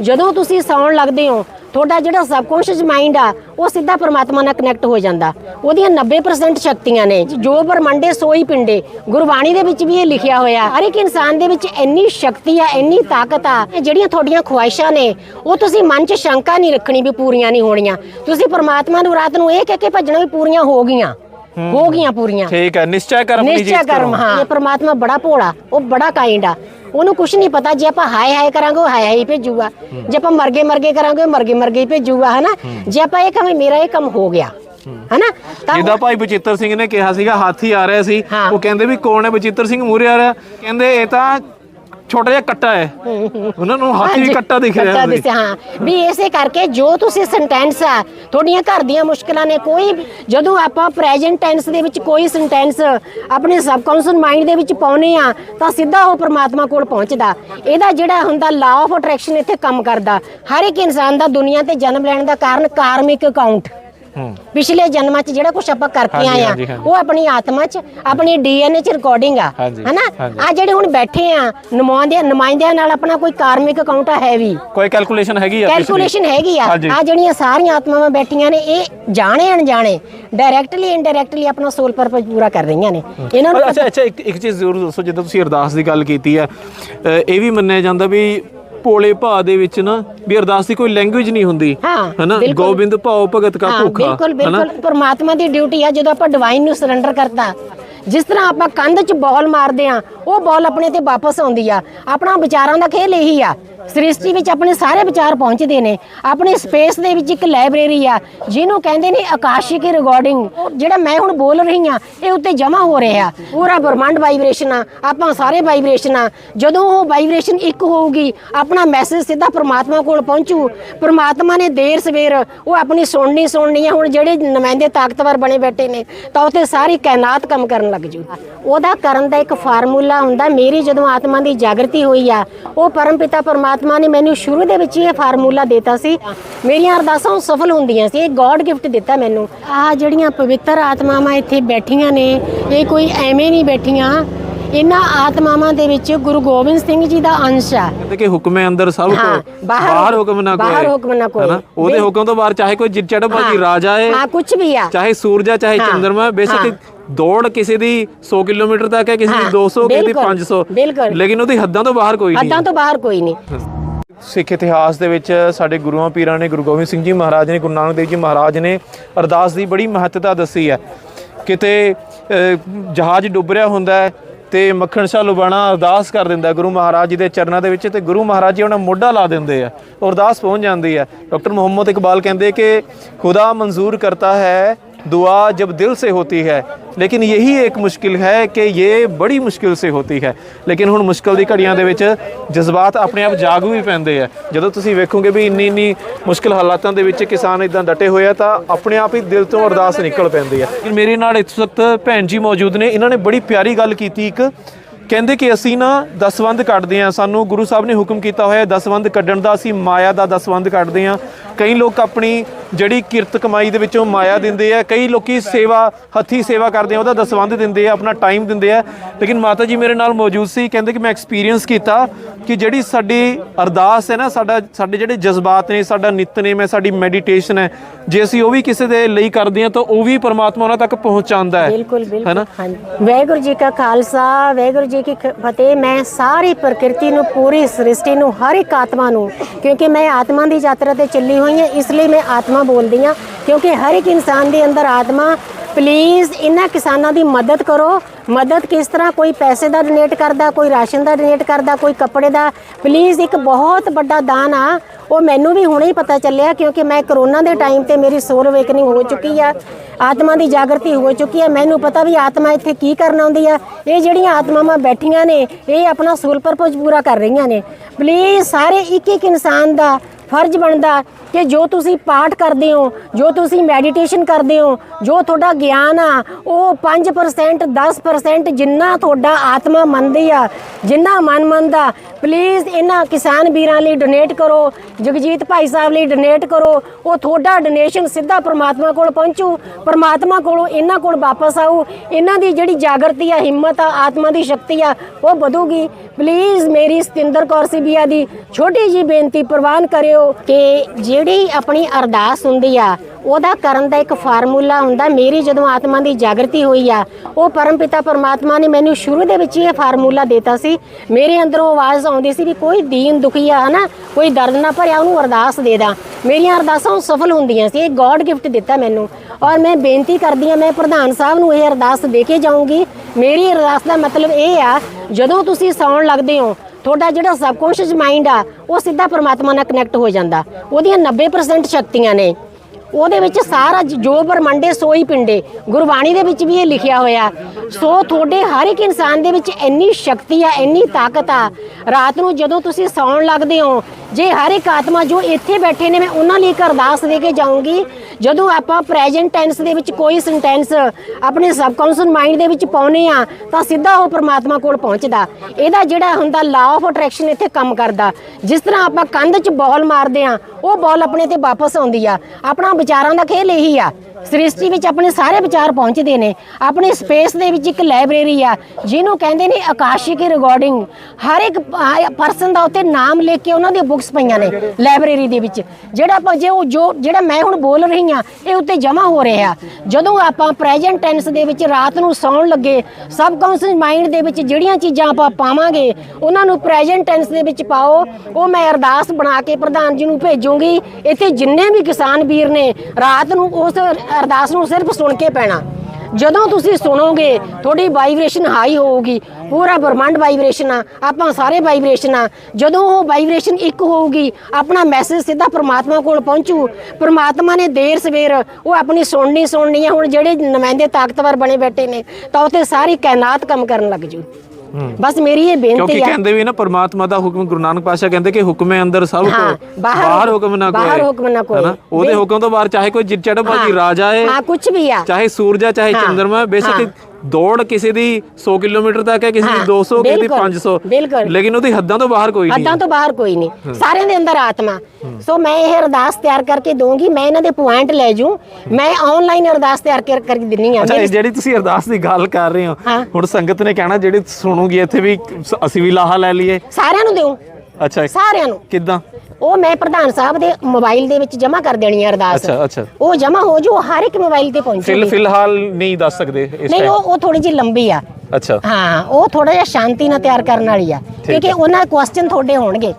ਜਦੋਂ ਤੁਸੀਂ ਸੌਣ ਲੱਗਦੇ ਹੋ ਤੁਹਾਡਾ ਜਿਹੜਾ ਸਬਕੌਂਸ਼ੀਅਸ ਮਾਈਂਡ ਆ ਉਹ ਸਿੱਧਾ ਪਰਮਾਤਮਾ ਨਾਲ ਕਨੈਕਟ ਹੋ ਜਾਂਦਾ। ਉਹਦੀਆਂ 90% ਸ਼ਕਤੀਆਂ ਨੇ ਜੋ ਬਰਮੰਡੇ ਸੋਈ ਪਿੰਡੇ ਗੁਰਬਾਣੀ ਦੇ ਵਿੱਚ ਵੀ ਇਹ ਲਿਖਿਆ ਹੋਇਆ। ਹਰ ਇੱਕ ਇਨਸਾਨ ਦੇ ਵਿੱਚ ਇੰਨੀ ਸ਼ਕਤੀ ਆ ਇੰਨੀ ਤਾਕਤ ਆ ਜਿਹੜੀਆਂ ਤੁਹਾਡੀਆਂ ਖੁਆਇਸ਼ਾਂ ਨੇ ਉਹ ਤੁਸੀਂ ਮਨ 'ਚ ਸ਼ੰਕਾ ਨਹੀਂ ਰੱਖਣੀ ਵੀ ਪੂਰੀਆਂ ਨਹੀਂ ਹੋਣੀਆਂ। ਤੁਸੀਂ ਪਰਮਾਤਮਾ ਨੂੰ ਰਾਤ ਨੂੰ ਇਹ ਕਹਿ ਕੇ ਭੱਜਣਾ ਵੀ ਪੂਰੀਆਂ ਹੋ ਗਈਆਂ। ਹੋ ਗਈਆਂ ਪੂਰੀਆਂ। ਠੀਕ ਹੈ ਨਿਸ਼ਚੈ ਕਰਮ ਦੀ ਨਿਸ਼ਚੈ ਕਰਮ ਹਾਂ। ਇਹ ਪ੍ਰਮਾਤਮਾ ਬੜਾ ਭੋਲਾ ਉਹ ਬੜਾ ਕਾਇੰਡ ਆ। ਉਹਨੂੰ ਕੁਝ ਨਹੀਂ ਪਤਾ ਜੇ ਆਪਾਂ ਹਾਏ ਹਾਏ ਕਰਾਂਗੇ ਉਹ ਹਾਏ ਹਾਏ ਹੀ ਭੇਜੂਗਾ। ਜੇ ਆਪਾਂ ਮਰਗੇ ਮਰਗੇ ਕਰਾਂਗੇ ਉਹ ਮਰਗੇ ਮਰਗੇ ਹੀ ਭੇਜੂਗਾ ਹਨਾ? ਜੇ ਆਪਾਂ ਇਹ ਕਹਾਂਗੇ ਮੇਰਾ ਇਹ ਕੰਮ ਹੋ ਗਿਆ ਹਨਾ? ਤਾਂ ਜਿੱਦਾਂ ਭਾਈ ਬਚਿੱਤਰ ਸਿੰਘ ਨੇ ਕਿਹਾ ਸੀਗਾ ਹਾਥੀ ਆ ਰਿਹਾ ਸੀ। ਉਹ ਕਹਿੰਦੇ ਵੀ ਕੌਣ ਹੈ? ਬਚਿੱਤਰ ਸਿੰਘ ਮੂਰੇ ਆ ਰਿਹਾ। ਕਹਿੰਦੇ ਇਹ ਤਾਂ ਛੋਟਾ ਜਿਹਾ ਕੱਟਾ ਹੈ। ਉਹਨਾਂ ਨੂੰ ਹਾਥੀ ਹਾਂਜੀ, ਕੱਟਾ ਦਿਖ ਰਿਹਾ ਕੱਟਾ ਸੀ। ਦਿਸਿਆ, ਹਾਂ। ਵੀ ਇਸੇ ਕਰਕੇ ਜੋ ਤੁਸੀਂ ਸੈਂਟੈਂਸ ਆ ਤੁਹਾਡੀਆਂ ਘਰ ਦੀਆਂ ਮੁਸ਼ਕਲਾਂ ਨੇ ਕੋਈ ਜਦੋਂ ਆਪਾਂ ਪ੍ਰੈਜ਼ੈਂਟ ਟੈਂਸ ਦੇ ਵਿੱਚ ਕੋਈ ਸੈਂਟੈਂਸ ਆਪਣੇ ਸਬਕੌਂਸ਼ੀਅਸ ਮਾਈਂਡ ਦੇ ਵਿੱਚ ਪਾਉਨੇ ਆ ਤਾਂ ਸਿੱਧਾ ਉਹ ਪ੍ਰਮਾਤਮਾ ਕੋਲ ਪਹੁੰਚਦਾ। ਇਹਦਾ ਜਿਹੜਾ ਹੁੰਦਾ ਲਾ ਆਫ ਅਟਰੈਕਸ਼ਨ ਇੱਥੇ ਕੰਮ ਕਰਦਾ। ਹਰ ਇੱਕ ਇਨਸਾਨ ਦਾ ਦੁਨੀਆ ਤੇ ਜਨਮ ਲੈਣ ਦਾ ਕਾਰਨ ਕਾਰਮਿਕ ਅਕਾਊਂਟ ਪਿਛਲੇ ਜਨਮਾਂ 'ਚ ਜਿਹੜਾ ਕੁਝ ਆਪਾਂ ਕਰਕੇ ਆਏ ਆ। ਉਹ ਆਪਣੀ ਆਤਮਾ 'ਚ ਆਪਣੀ ਡੀਐਨਏ 'ਚ ਰਿਕਾਰਡਿੰਗ ਆ ਹਨਾ। ਆ ਜਿਹੜੇ ਹੁਣ ਬੈਠੇ ਆ ਨੁਮਾਇੰਦਿਆਂ ਨੁਮਾਇੰਦਿਆਂ ਨਾਲ ਆਪਣਾ ਕੋਈ ਕਾਰਮਿਕ ਅਕਾਊਂਟ ਹੈ ਵੀ ਕੋਈ ਕੈਲਕੂਲੇਸ਼ਨ ਹੈਗੀ ਆ? ਕੈਲਕੂਲੇਸ਼ਨ ਹੈਗੀ ਆ। ਆ ਜਿਹੜੀਆਂ ਸਾਰੀਆਂ ਆਤਮਾਵਾਂ ਬੈਠੀਆਂ ਨੇ ਇਹ ਜਾਣੇ ਅਣਜਾਣੇ ਡਾਇਰੈਕਟਲੀ ਇਨਡਾਇਰੈਕਟਲੀ ਆਪਣਾ ਸੋਲ ਪਰਪਸ ਪੂਰਾ ਕਰ ਰਹੀਆਂ ਨੇ ਇਹਨਾਂ ਨੂੰ ਅੱਛਾ ਅੱਛਾ ਇੱਕ ਇੱਕ ਚੀਜ਼ ਜ਼ਰੂਰ ਦੱਸੋ ਜਦੋਂ ਤੁਸੀਂ ਅਰਦਾਸ ਦੀ ਗੱਲ ਕੀਤੀ ਅ, ਇਹ ਵੀ ਮੰਨਿਆ ਜਾਂਦਾ ਵੀ ਭੋਲੇ ਭਾ ਦੇ ਵਿੱਚ ਨਾ ਵੀ ਅਰਦਾਸ ਦੀ ਕੋਈ ਲੈਂਗੁਏਜ ਨਹੀਂ ਹੁੰਦੀ ਹਾਂ, ਹਨਾ? ਬਿਲਕੁਲ। ਗੋਬਿੰਦ ਭਾਉ ਭਗਤ ਕਾ ਹਾਂ ਭੁੱਖਾ ਬਿਲਕੁਲ? ਬਿਲਕੁਲ। ਪਰਮਾਤਮਾ ਦੀ ਡਿਊਟੀ ਆ ਜਦੋਂ ਆਪਾਂ ਡਿਵਾਈਨ ਨੂੰ ਸਰੈਂਡਰ ਕਰਤਾ। ਜਿਸ ਤਰ੍ਹਾਂ ਆਪਾਂ ਕੰਧ 'ਚ ਬਾਲ ਮਾਰਦੇ ਆ ਉਹ ਬਾਲ ਆਪਣੇ ਤੇ ਵਾਪਸ ਆਉਂਦੀ ਆ। ਆਪਣਾ ਵਿਚਾਰਾਂ ਦਾ ਖੇਲ ਇਹੀ ਆ। ਸ੍ਰਿਸ਼ਟੀ ਵਿੱਚ ਆਪਣੇ ਸਾਰੇ ਵਿਚਾਰ ਪਹੁੰਚਦੇ ਨੇ। ਆਪਣੇ ਸਪੇਸ ਦੇ ਵਿੱਚ ਇੱਕ ਲਾਇਬ੍ਰੇਰੀ ਆ, ਜਿਹਨੂੰ ਕਹਿੰਦੇ ਨੇ ਆਕਾਸ਼ਿਕ ਰਿਕਾਰਡਿੰਗ ਜਿਹੜਾ ਮੈਂ ਹੁਣ ਬੋਲ ਰਹੀ ਆ ਇਹ ਉੱਤੇ ਜਮਾ ਹੋ ਰਿਹਾ। ਪੂਰਾ ਬ੍ਰਹਮੰਡ ਵਾਈਬ੍ਰੇਸ਼ਨ ਆ, ਆਪਾਂ ਸਾਰੇ ਵਾਈਬ੍ਰੇਸ਼ਨ ਆ। ਜਦੋਂ ਉਹ ਵਾਈਬ੍ਰੇਸ਼ਨ ਇੱਕ ਹੋਊਗੀ, ਆਪਣਾ ਮੈਸੇਜ ਸਿੱਧਾ ਪ੍ਰਮਾਤਮਾ ਕੋਲ ਪਹੁੰਚੂ। ਪ੍ਰਮਾਤਮਾ ਨੇ ਦੇਰ ਸਵੇਰ ਉਹ ਆਪਣੀ ਸੁਣਨੀ ਸੁਣਨੀ ਆ, ਹੁਣ ਜਿਹੜੇ ਨੁਮਾਇੰਦੇ ਤਾਕਤਵਰ ਬਣੇ ਬੈਠੇ ਨੇ, ਤਾਂ ਉੱਥੇ ਸਾਰੀ ਕਾਇਨਾਤ ਕੰਮ ਕਰਨ ਲੱਗ ਜੂ। ਉਹਦਾ ਕਰਨ ਦਾ ਇੱਕ ਫਾਰਮੂਲਾ ਹੁੰਦਾ, ਮੇਰੀ ਜਦੋਂ ਆਤਮਾ ਦੀ ਜਾਗਰਤੀ ਹੋਈ ਆ, ਉਹ ਪਰਮਪਿਤਾ ਪਰਮਾਤਮਾ ਨੇ ਮੈਨੂੰ ਸ਼ੁਰੂ ਦੇ ਵਿੱਚ ਹੀ ਇਹ ਫਾਰਮੂਲਾ ਦਿੱਤਾ ਸੀ। ਮੇਰੀਆਂ ਅਰਦਾਸਾਂ ਸਫਲ ਹੁੰਦੀਆਂ ਸੀ। ਇਹ ਗੋਡ ਗਿਫਟ ਦਿੱਤਾ ਮੈਨੂੰ। ਆਹ ਜਿਹੜੀਆਂ ਪਵਿੱਤਰ ਆਤਮਾਵਾਂ ਇੱਥੇ ਬੈਠੀਆਂ ਨੇ, ਇਹ ਕੋਈ ਐਵੇਂ ਨਹੀਂ ਬੈਠੀਆਂ। ਇਹਨਾਂ ਆਤਮਾਵਾਂ ਦੇ ਵਿੱਚ ਗੁਰੂ ਗੋਬਿੰਦ ਸਿੰਘ ਜੀ ਦਾ ਅੰਸ਼ ਆ ਕਹਿੰਦੇ ਕਿ ਹੁਕਮੇ ਅੰਦਰ ਸਭ ਹਾਂ, ਕੋ ਬਾਹਰ- ਬਾਹਰ ਹੁਕਮ ਨਾ ਕੋਈ ਬਾਹਰ ਹੁਕਮ ਨਾ ਕੋਈ। ਹਨਾ? ਉਹਦੇ ਬਿਲ- ਹੁਕਮ ਤੋਂ ਬਾਹਰ ਚਾਹੇ ਕੋਈ ਚੜ੍ਹ ਬਾਜੀ ਹਾਂ, ਰਾਜਾ ਹੈ ਹਾਂ ਕੁਝ ਵੀ ਆ ਚਾਹੇ ਸੂਰਜ ਹੈ ਚਾਹੇ ਹਾਂ, ਚੰਦਰਮਾ ਬੇਸ਼ੱਕ। ਦੌੜ ਕਿਸੇ ਦੀ 100 ਕਿਲੋਮੀਟਰ ਤੱਕ ਹੈ ਕਿਸੇ ਦੀ ਹਾਂ, 200 ਕਿਸੇ ਦੀ ਬਿਲਕੁਲ, 500 ਬਿਲਕੁਲ। ਲੇਕਿਨ ਉਹਦੀ ਹੱਦਾਂ ਤੋਂ ਬਾਹਰ ਕੋਈ ਨਹੀਂ ਅੱਦਾਂ ਤੋਂ ਬਾਹਰ ਕੋਈ ਨਹੀਂ ਸਿੱਖ ਇਤਿਹਾਸ ਦੇ ਵਿੱਚ ਸਾਡੇ ਗੁਰੂਆਂ ਪੀਰਾਂ ਨੇ ਗੁਰੂ ਗੋਬਿੰਦ ਸਿੰਘ ਜੀ ਮਹਾਰਾਜ ਨੇ ਗੁਰੂ ਨਾਨਕ ਦੇਵ ਜੀ ਮਹਾਰਾਜ ਨੇ ਅਰਦਾਸ ਦੀ ਬੜੀ ਮਹੱਤਤਾ ਦੱਸੀ ਹੈ ਕਿਤੇ ਜਹਾਜ਼ ਡੁੱਬ ਰਿਹਾ ਹੁੰਦਾ ਹੈ ਤੇ ਮੱਖਣ ਸ਼ਾਹ ਲੁਬਾਣਾ ਅਰਦਾਸ ਕਰ ਦਿੰਦਾ ਗੁਰੂ ਮਹਾਰਾਜ ਜੀ ਦੇ ਚਰਨਾਂ ਦੇ ਵਿੱਚ ਤੇ ਗੁਰੂ ਮਹਾਰਾਜ ਜੀ ਉਹਨਾਂ ਮੋਢਾ ਲਾ ਦਿੰਦੇ ਆ, ਉਹ ਅਰਦਾਸ ਪਹੁੰਚ ਜਾਂਦੀ ਹੈ। ਡਾਕਟਰ ਮੁਹੰਮਦ ਇਕਬਾਲ ਕਹਿੰਦੇ ਕਿ ਖੁਦਾ ਮਨਜ਼ੂਰ ਕਰਤਾ ਹੈ दुआ जब दिल से होती है लेकिन यही एक मुश्किल है कि ये बड़ी मुश्किल से होती है ਲੇਕਿਨ ਹੁਣ ਮੁਸ਼ਕਲ ਦੀ ਘੜੀਆਂ ਦੇ ਵਿੱਚ ਜਜ਼ਬਾਤ ਆਪਣੇ ਆਪ ਜਾਗੂ ਵੀ ਪੈਂਦੇ ਆ ਜਦੋਂ ਤੁਸੀਂ ਵੇਖੋਗੇ ਵੀ ਇੰਨੀ ਇੰਨੀ ਮੁਸ਼ਕਲ ਹਾਲਾਤਾਂ ਦੇ ਵਿੱਚ ਕਿਸਾਨ ਇਦਾਂ ਡਟੇ ਹੋਏ ਆ ਤਾਂ ਆਪਣੇ ਆਪ ਹੀ ਦਿਲ ਤੋਂ ਅਰਦਾਸ ਨਿਕਲ ਪੈਂਦੀ ਆ ਮੇਰੇ ਨਾਲ ਇਸ ਵਕਤ ਭੈਣ ਜੀ ਮੌਜੂਦ ਨੇ ਇਹਨਾਂ ਨੇ ਬੜੀ ਪਿਆਰੀ ਗੱਲ ਕੀਤੀ ਇੱਕ ਕਹਿੰਦੇ ਕਿ ਅਸੀਂ ਨਾ ਦਸਵੰਦ ਕੱਢਦੇ ਆ ਸਾਨੂੰ ਗੁਰੂ ਸਾਹਿਬ ਨੇ ਹੁਕਮ ਕੀਤਾ ਹੋਇਆ ਹੈ ਦਸਵੰਦ ਕੱਢਣ ਦਾ। ਅਸੀਂ ਮਾਇਆ ਦਾ ਦਸਵੰਦ ਕੱਢਦੇ ਆ ਕਈ ਲੋਕ ਆਪਣੀ ਜਿਹੜੀ ਕਿਰਤ ਕਮਾਈ ਦੇ ਵਿੱਚੋਂ ਮਾਇਆ ਦਿੰਦੇ ਆ। ਕਈ ਲੋਕੀ ਸੇਵਾ, ਹੱਥੀ ਸੇਵਾ ਕਰਦੇ ਆ, ਉਹਦਾ ਦਸਵੰਦ ਦਿੰਦੇ ਆ, ਆਪਣਾ ਟਾਈਮ ਦਿੰਦੇ ਆ। ਲੇਕਿਨ ਮਾਤਾ ਜੀ ਮੇਰੇ ਨਾਲ ਮੌਜੂਦ ਸੀ। ਕਹਿੰਦੇ ਕਿ ਮੈਂ ਐਕਸਪੀਰੀਅੰਸ ਕੀਤਾ ਕਿ ਜਿਹੜੀ ਸਾਡੀ ਅਰਦਾਸ ਹੈ ਨਾ, ਸਾਡਾ, ਸਾਡੇ ਜਿਹੜੇ ਜਜ਼ਬਾਤ ਨੇ, ਸਾਡਾ ਨਿਤਨੇਮ ਹੈ, ਸਾਡੀ ਮੈਡੀਟੇਸ਼ਨ ਹੈ ਜੇ ਅਸੀਂ ਉਹ ਵੀ ਕਿਸੇ ਦੇ ਲਈ ਕਰਦੇ ਆ ਤਾਂ ਉਹ ਵੀ ਪਰਮਾਤਮਾ ਉਹਨਾਂ ਤੱਕ ਪਹੁੰਚਾਉਂਦਾ ਹੈ। ਬਿਲਕੁਲ ਬਿਲਕੁਲ। ਹਾਂਜੀ। ਵਾਹਿਗੁਰੂ ਜੀ ਕਾ ਖਾਲਸਾ ਵਾਹਿਗੁਰੂ ਜੀ ਕੀ ਫਤਿਹ। ਮੈਂ ਸਾਰੀ ਪ੍ਰਕਿਰਤੀ ਨੂੰ ਪੂਰੀ ਸ੍ਰਿਸ਼ਟੀ ਨੂੰ ਹਰ ਇੱਕ ਆਤਮਾ ਨੂੰ ਕਿਉਂਕਿ ਮੈਂ ਆਤਮਾ ਦੀ ਯਾਤਰਾ ਤੇ ਚੱਲੀ ਹੋਈ ਹਾਂ ਇਸ ਲਈ ਮੈਂ ਆਤਮਾ ਬੋਲਦੀ ਹਾਂ ਕਿਉਂਕਿ ਹਰ ਇੱਕ ਇਨਸਾਨ ਦੇ ਅੰਦਰ ਆਤਮਾ ਪਲੀਜ਼ ਇਹਨਾਂ ਕਿਸਾਨਾਂ ਦੀ ਮਦਦ ਕਰੋ। ਮਦਦ ਕਿਸ ਤਰ੍ਹਾਂ? ਕੋਈ ਪੈਸੇ ਦਾ ਡੋਨੇਟ ਕਰਦਾ, ਕੋਈ ਰਾਸ਼ਨ ਦਾ ਡੋਨੇਟ ਕਰਦਾ, ਕੋਈ ਕੱਪੜੇ ਦਾ। ਪਲੀਜ਼ ਇੱਕ ਬਹੁਤ ਵੱਡਾ ਦਾਨ ਆ। ਉਹ ਮੈਨੂੰ ਵੀ ਹੁਣੇ ਹੀ ਪਤਾ ਚੱਲਿਆ, ਕਿਉਂਕਿ ਮੈਂ ਕਰੋਨਾ ਦੇ ਟਾਈਮ ਤੇ ਮੇਰੀ ਸੋਲ ਅਵੇਕਨਿੰਗ ਹੋ ਚੁੱਕੀ ਆ। ਆਤਮਾ ਦੀ ਜਾਗਰਤੀ ਹੋ ਚੁੱਕੀ ਆ। ਮੈਨੂੰ ਪਤਾ ਵੀ ਆਤਮਾ ਇੱਥੇ ਕੀ ਕਰਨ ਆਉਂਦੀ ਆ। ਇਹ ਜਿਹੜੀਆਂ ਆਤਮਾਵਾਂ ਬੈਠੀਆਂ ਨੇ, ਇਹ ਆਪਣਾ ਸੋਲ ਪਰਪਸ ਪੂਰਾ ਕਰ ਰਹੀਆਂ ਨੇ। ਪਲੀਜ਼ ਸਾਰੇ ਇੱਕ ਇੱਕ ਇਨਸਾਨ ਦਾ ਫਰਜ਼ ਬਣਦਾ ਕਿ ਜੋ ਤੁਸੀਂ ਪਾਠ ਕਰਦੇ ਹੋ, ਜੋ ਤੁਸੀਂ ਮੈਡੀਟੇਸ਼ਨ ਕਰਦੇ ਹੋ, ਜੋ ਤੁਹਾਡਾ ਗਿਆਨ ਆ, ਉਹ 5% 10% ਜਿੰਨਾ ਤੁਹਾਡਾ ਆਤਮਾ ਮੰਨਦੀ ਆ, ਜਿੰਨਾ ਮਨ ਮੰਨਦਾ ਪਲੀਜ਼ ਇਹਨਾਂ ਕਿਸਾਨ ਵੀਰਾਂ ਲਈ ਡੋਨੇਟ ਕਰੋ, ਜਗਜੀਤ ਭਾਈ ਸਾਹਿਬ ਲਈ ਡੋਨੇਟ ਕਰੋ, ਉਹ ਤੁਹਾਡਾ ਡੋਨੇਸ਼ਨ ਸਿੱਧਾ ਪ੍ਰਮਾਤਮਾ ਕੋਲ ਪਹੁੰਚੂ, ਪ੍ਰਮਾਤਮਾ ਕੋਲੋਂ ਇਹਨਾਂ ਕੋਲ ਵਾਪਸ ਆਊ, ਇਹਨਾਂ ਦੀ ਜਿਹੜੀ ਜਾਗਰਤੀ ਆ, ਹਿੰਮਤ ਆ, ਆਤਮਾ ਦੀ ਸ਼ਕਤੀ ਆ, ਉਹ ਵਧੂਗੀ। ਪਲੀਜ਼ ਮੇਰੀ ਸਤਿੰਦਰ ਕੌਰ ਸਿਬੀਆ ਦੀ ਛੋਟੀ ਜੀ ਬੇਨਤੀ ਪ੍ਰਵਾਨ ਕਰਿਓ ਕਿ ਜੇ ਜਿਹੜੀ ਆਪਣੀ ਅਰਦਾਸ ਹੁੰਦੀ ਆ, ਉਹਦਾ ਕਰਨ ਦਾ ਇੱਕ ਫਾਰਮੂਲਾ ਹੁੰਦਾ। ਮੇਰੀ ਜਦੋਂ ਆਤਮਾ ਦੀ ਜਾਗਰਤੀ ਹੋਈ ਆ, ਉਹ ਪਰਮਪਿਤਾ ਪਰਮਾਤਮਾ ਨੇ ਮੈਨੂੰ ਸ਼ੁਰੂ ਦੇ ਵਿੱਚ ਹੀ ਇਹ ਫਾਰਮੂਲਾ ਦਿੱਤਾ ਸੀ। ਮੇਰੇ ਅੰਦਰੋਂ ਆਵਾਜ਼ ਆਉਂਦੀ ਸੀ ਵੀ ਕੋਈ ਦੀਨ ਦੁਖੀ ਆ, ਹਨਾ? ਕੋਈ ਦਰਦ ਨਾ ਭਰਿਆ, ਉਹਨੂੰ ਅਰਦਾਸ ਦੇ ਦਾਂ। ਮੇਰੀਆਂ ਅਰਦਾਸਾਂ ਉਹ ਸਫਲ ਹੁੰਦੀਆਂ ਸੀ। ਇਹ ਗੋਡ ਗਿਫਟ ਦਿੱਤਾ ਮੈਨੂੰ। ਔਰ ਮੈਂ ਬੇਨਤੀ ਕਰਦੀ ਆ, ਮੈਂ ਪ੍ਰਧਾਨ ਸਾਹਿਬ ਨੂੰ ਇਹ ਅਰਦਾਸ ਦੇ ਕੇ ਜਾਊਂਗੀ। ਮੇਰੀ ਅਰਦਾਸ ਦਾ ਮਤਲਬ ਇਹ ਆ, ਜਦੋਂ ਤੁਸੀਂ ਸੌਣ ਲੱਗਦੇ ਹੋ ਤੁਹਾਡਾ ਜਿਹੜਾ ਸਬਕੌਂਸ਼ੀਅਸ ਮਾਈਂਡ ਆ, ਉਹ ਸਿੱਧਾ ਪਰਮਾਤਮਾ ਨਾਲ ਕਨੈਕਟ ਹੋ ਜਾਂਦਾ। ਉਹਦੀਆਂ 90% ਸ਼ਕਤੀਆਂ ਨੇ। ਉਹਦੇ ਵਿੱਚ ਸਾਰਾ ਜੋ ਜੋ ਸੋ ਹੀ ਪਿੰਡੇ ਗੁਰਬਾਣੀ ਦੇ ਵਿੱਚ ਵੀ ਇਹ ਲਿਖਿਆ ਹੋਇਆ। ਸੋ ਤੁਹਾਡੇ ਹਰ ਇੱਕ ਇਨਸਾਨ ਦੇ ਵਿੱਚ ਇੰਨੀ ਸ਼ਕਤੀ ਆ, ਇੰਨੀ ਤਾਕਤ ਆ। ਰਾਤ ਨੂੰ ਜਦੋਂ ਤੁਸੀਂ ਸੌਣ ਲੱਗਦੇ ਹੋ, ਜੇ ਹਰ ਇੱਕ ਆਤਮਾ ਜੋ ਇੱਥੇ ਬੈਠੇ ਨੇ, ਮੈਂ ਉਹਨਾਂ ਲਈ ਇੱਕ ਅਰਦਾਸ ਦੇ ਕੇ ਜਾਊਂਗੀ ਜਦੋਂ ਆਪਾਂ ਪ੍ਰੈਜ਼ੈਂਟ ਟੈਂਸ ਦੇ ਵਿੱਚ ਕੋਈ ਸੈਂਟੈਂਸ ਆਪਣੇ ਸਬਕੌਂਸ਼ੀਅਸ ਮਾਈਂਡ ਦੇ ਵਿੱਚ ਪਾਉਨੇ ਆ ਤਾਂ ਸਿੱਧਾ ਉਹ ਪ੍ਰਮਾਤਮਾ ਕੋਲ ਪਹੁੰਚਦਾ। ਇਹਦਾ ਜਿਹੜਾ ਹੁੰਦਾ ਲਾ ਆਫ ਅਟਰੈਕਸ਼ਨ ਇੱਥੇ ਕੰਮ ਕਰਦਾ। ਜਿਸ ਤਰ੍ਹਾਂ ਆਪਾਂ ਕੰਧ 'ਚ ਬਾਲ ਮਾਰਦੇ ਆ ਉਹ ਬਾਲ ਆਪਣੇ ਤੇ ਵਾਪਸ ਆਉਂਦੀ ਆ। ਆਪਣਾ ਵਿਚਾਰਾਂ ਦਾ ਖੇਲ ਇਹੀ ਆ। ਸ੍ਰਿਸ਼ਟੀ ਵਿੱਚ ਆਪਣੇ ਸਾਰੇ ਵਿਚਾਰ ਪਹੁੰਚਦੇ ਨੇ। ਆਪਣੇ ਸਪੇਸ ਦੇ ਵਿੱਚ ਇੱਕ ਲਾਇਬ੍ਰੇਰੀ ਆ, ਜਿਹਨੂੰ ਕਹਿੰਦੇ ਨੇ ਆਕਾਸ਼ਿਕ ਰਿਕਾਰਡਿੰਗ ਹਰ ਇੱਕ ਪਰਸਨ ਦਾ ਉੱਤੇ ਨਾਮ ਲਿਖ ਕੇ ਉਹਨਾਂ ਦੀਆਂ ਬੁੱਕਸ ਪਈਆਂ ਨੇ ਲਾਇਬ੍ਰੇਰੀ ਦੇ ਵਿੱਚ। ਜਿਹੜਾ ਆਪਾਂ ਜੇ ਉਹ, ਜੋ, ਜਿਹੜਾ ਮੈਂ ਹੁਣ ਬੋਲ ਰਹੀ ਆ ਇਹ ਉੱਤੇ ਜਮ੍ਹਾਂ ਹੋ ਰਿਹਾ। ਜਦੋਂ ਆਪਾਂ ਪ੍ਰੈਜ਼ੈਂਟ ਟੈਂਸ ਦੇ ਵਿੱਚ ਰਾਤ ਨੂੰ ਸੌਣ ਲੱਗੇ ਸਬਕੌਂਸ਼ੀਅਸ ਮਾਈਂਡ ਦੇ ਵਿੱਚ ਜਿਹੜੀਆਂ ਚੀਜ਼ਾਂ ਆਪਾਂ ਪਾਵਾਂਗੇ, ਉਹਨਾਂ ਨੂੰ ਪ੍ਰੈਜ਼ੈਂਟ ਟੈਂਸ ਦੇ ਵਿੱਚ ਪਾਓ। ਉਹ ਮੈਂ ਅਰਦਾਸ ਬਣਾ ਕੇ ਪ੍ਰਧਾਨ ਜੀ ਨੂੰ ਭੇਜੂੰਗੀ। ਇੱਥੇ ਜਿੰਨੇ ਵੀ ਕਿਸਾਨ ਵੀਰ ਨੇ, ਰਾਤ ਨੂੰ ਉਸ ਅਰਦਾਸ ਨੂੰ ਸਿਰਫ ਸੁਣ ਕੇ ਪੈਣਾ। ਜਦੋਂ ਤੁਸੀਂ ਸੁਣੋਗੇ, ਤੁਹਾਡੀ ਵਾਈਬ੍ਰੇਸ਼ਨ ਹਾਈ ਹੋਊਗੀ। ਪੂਰਾ ਬ੍ਰਹਮੰਡ ਵਾਈਬ੍ਰੇਸ਼ਨ ਆ, ਆਪਾਂ ਸਾਰੇ ਵਾਈਬ੍ਰੇਸ਼ਨ ਆ। ਜਦੋਂ ਉਹ ਵਾਈਬ੍ਰੇਸ਼ਨ ਇੱਕ ਹੋਊਗੀ, ਆਪਣਾ ਮੈਸੇਜ ਸਿੱਧਾ ਪ੍ਰਮਾਤਮਾ ਕੋਲ ਪਹੁੰਚੂ। ਪ੍ਰਮਾਤਮਾ ਨੇ ਦੇਰ ਸਵੇਰ ਉਹ ਆਪਣੀ ਸੁਣਨੀ ਸੁਣਨੀ ਹੈ ਹੁਣ ਜਿਹੜੇ ਨੁਮਾਇੰਦੇ ਤਾਕਤਵਰ ਬਣੇ ਬੈਠੇ ਨੇ, ਤਾਂ ਉੱਥੇ ਸਾਰੀ ਕਾਇਨਾਤ ਕੰਮ ਕਰਨ ਲੱਗ ਜੂ। ਬਸ ਮੇਰੀ ਇਹ ਕਿਉਂਕਿ ਬੇਨਤੀ ਆ ਕਹਿੰਦੇ ਵੀ ਨਾ ਪਰਮਾਤਮਾ ਦਾ ਹੁਕਮ ਗੁਰੂ ਨਾਨਕ ਪਾਤਸ਼ਾਹ ਕਹਿੰਦੇ ਕਿ ਹੁਕਮੇ ਅੰਦਰ ਸਭ ਹਾਂ, ਕੋ ਬਾਹਰ- ਬਾਹਰ ਹੁਕਮ ਨਾ ਕੋਈ ਬਾਹਰ ਹੁਕਮ ਨਾ ਕੋਈ। ਹੈਨਾ? ਉਹਦੇ ਹੁਕਮ ਤੋਂ ਬਾਹਰ ਚਾਹੇ ਕੋਈ ਚੜਬਾਜੀ ਰਾਜਾ ਹੈ ਹਾਂ ਕੁਝ ਵੀ ਆ ਚਾਹੇ ਸੂਰਜ ਹੈ ਚਾਹੇ ਹਾਂ, ਚੰਦਰਮਾ ਬੇਸ਼ੱਕ ਹਾਂ। ਦੌੜ ਕਿਸੇ ਦੀ 100 ਕਿਲੋਮੀਟਰ ਤੱਕ ਹੈ ਕਿਸੇ ਦੀ ਹਾਂ, 200 ਕਿਸੇ ਦੀ ਬਿਲਕੁਲ, 500 ਬਿਲਕੁਲ। ਲੇਕਿਨ ਉਹਦੀ ਹੱਦਾਂ ਤੋਂ ਬਾਹਰ ਕੋਈ ਨਹੀਂ ਅੱਦਾਂ ਤੋਂ ਬਾਹਰ ਕੋਈ ਨਹੀਂ। ਸਾਰਿਆਂ ਦੇ ਅੰਦਰ ਆਤਮਾ। ਸੋ ਮੈਂ ਇਹ ਅਰਦਾਸ ਤਿਆਰ ਕਰਕੇ ਦਊਂਗੀ ਮੈਂ ਇਹਨਾਂ ਦੇ ਪੁਆਇੰਟ ਲੈ ਜੂ ਮੈਂ ਆਨਲਾਈਨ ਅਰਦਾਸ ਤਿਆਰ ਕਰ ਕਰਕੇ ਦਿੰਨੀ ਆ। ਅੱਛਾ ਜਿਹੜੀ ਤੁਸੀਂ ਅਰਦਾਸ ਦੀ ਗੱਲ ਕਰ ਰਹੇ ਹੋ। ਹੁਣ ਸੰਗਤ ਨੇ ਕਹਿਣਾ ਜਿਹੜੀ ਸੁਣੂਗੀ ਇੱਥੇ ਵੀ ਅਸੀਂ ਵੀ ਲਾਹਾ ਲੈ ਲਈਏ। ਸਾਰਿਆਂ ਨੂੰ ਦਿਓ ਅੱਛਾ ਸਾਰਿਆਂ ਨੂੰ। ਕਿੱਦਾਂ? ਉਹ ਮੈਂ ਪ੍ਰਧਾਨ ਸਾਹਿਬ ਦੇ ਮੋਬਾਈਲ ਦੇ ਵਿੱਚ ਜਮ੍ਹਾਂ ਕਰ ਦੇਣੀ ਹੈ ਅਰਦਾਸ। ਅੱਛਾ ਅੱਛਾ। ਉਹ ਜਮ੍ਹਾਂ ਹੋ ਜੂ ਹਰ ਇੱਕ ਮੋਬਾਈਲ ਤੇ ਫਿਲ ਪਹੁੰਚੇਗੀ ਫਿਲਹਾਲ ਨਹੀਂ ਦੱਸ ਸਕਦੇ ਇਸ ਨਹੀਂ ਉਹ ਉਹ ਥੋੜੀ ਜਿਹੀ ਲੰਬੀ ਆ। ਅੱਛਾ। ਹਾਂ ਉਹ ਥੋੜਾ ਜਿਹਾ ਸ਼ਾਂਤੀ ਨਾਲ ਤਿਆਰ ਕਰਨ ਵਾਲੀ ਆ। ਕਿਉਂਕਿ ਉਹਨਾਂ ਕੁਐਸਚਨ ਤੁਹਾਡੇ ਹੋਣਗੇ।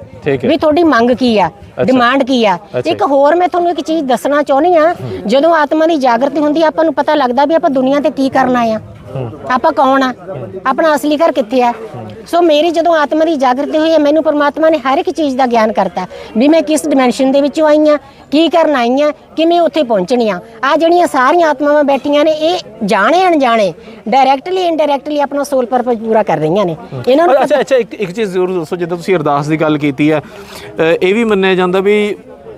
ਵੀ ਤੁਹਾਡੀ ਮੰਗ ਕੀ ਆ ਡਿਮਾਂਡ ਕੀ ਆ। ਇੱਕ ਹੋਰ ਮੈਂ ਤੁਹਾਨੂੰ ਇੱਕ ਚੀਜ਼ ਦੱਸਣਾ ਚਾਹੁੰਦੀ ਆ ਜਦੋਂ ਆਤਮਾ ਦੀ ਜਾਗਰਤੀ ਹੁੰਦੀ ਆ ਆਪਾਂ ਨੂੰ ਪਤਾ ਲੱਗਦਾ ਵੀ ਆਪਾਂ ਦੁਨੀਆ ਤੇ ਕੀ ਕਰਨਾ ਆ। ਆਪਾਂ ਕੌਣ ਆ? ਆਪਣਾ ਅਸਲੀ ਘਰ ਕਿੱਥੇ ਆ? ਸੋ ਮੇਰੀ ਜਦੋਂ ਆਤਮਾ ਦੀ ਜਾਗਰਤੀ ਹੋਈ ਹੈ ਮੈਨੂੰ ਪਰਮਾਤਮਾ ਨੇ ਹਰ ਇੱਕ ਚੀਜ਼ ਦਾ ਗਿਆਨ ਕਰਤਾ ਵੀ ਮੈਂ ਕਿਸ ਡਿਮੈਂਸ਼ਨ ਦੇ ਵਿੱਚੋਂ ਆਈ ਆ ਕੀ ਕਰਨ ਆਈ ਆ ਕਿਵੇਂ ਉੱਥੇ ਪਹੁੰਚਣੀ ਆ ਆ ਜਿਹੜੀਆਂ ਸਾਰੀਆਂ ਆਤਮਾਵਾਂ ਬੈਠੀਆਂ ਨੇ ਇਹ ਜਾਣੇ ਅਣਜਾਣੇ ਡਾਇਰੈਕਟਲੀ ਇਨਡਾਇਰੈਕਟਲੀ ਆਪਣਾ ਸੋਲ ਪਰਪਸ ਪੂਰਾ ਕਰ ਰਹੀਆਂ ਨੇ ਇਹਨਾਂ ਨੂੰ ਅੱਛਾ ਅੱਛਾ ਇੱਕ ਇੱਕ ਚੀਜ਼ ਜ਼ਰੂਰ ਦੱਸੋ ਜਦੋਂ ਤੁਸੀਂ ਅਰਦਾਸ ਦੀ ਗੱਲ ਕੀਤੀ ਹੈ ਇਹ ਵੀ ਮੰਨਿਆ ਜਾਂਦਾ ਵੀ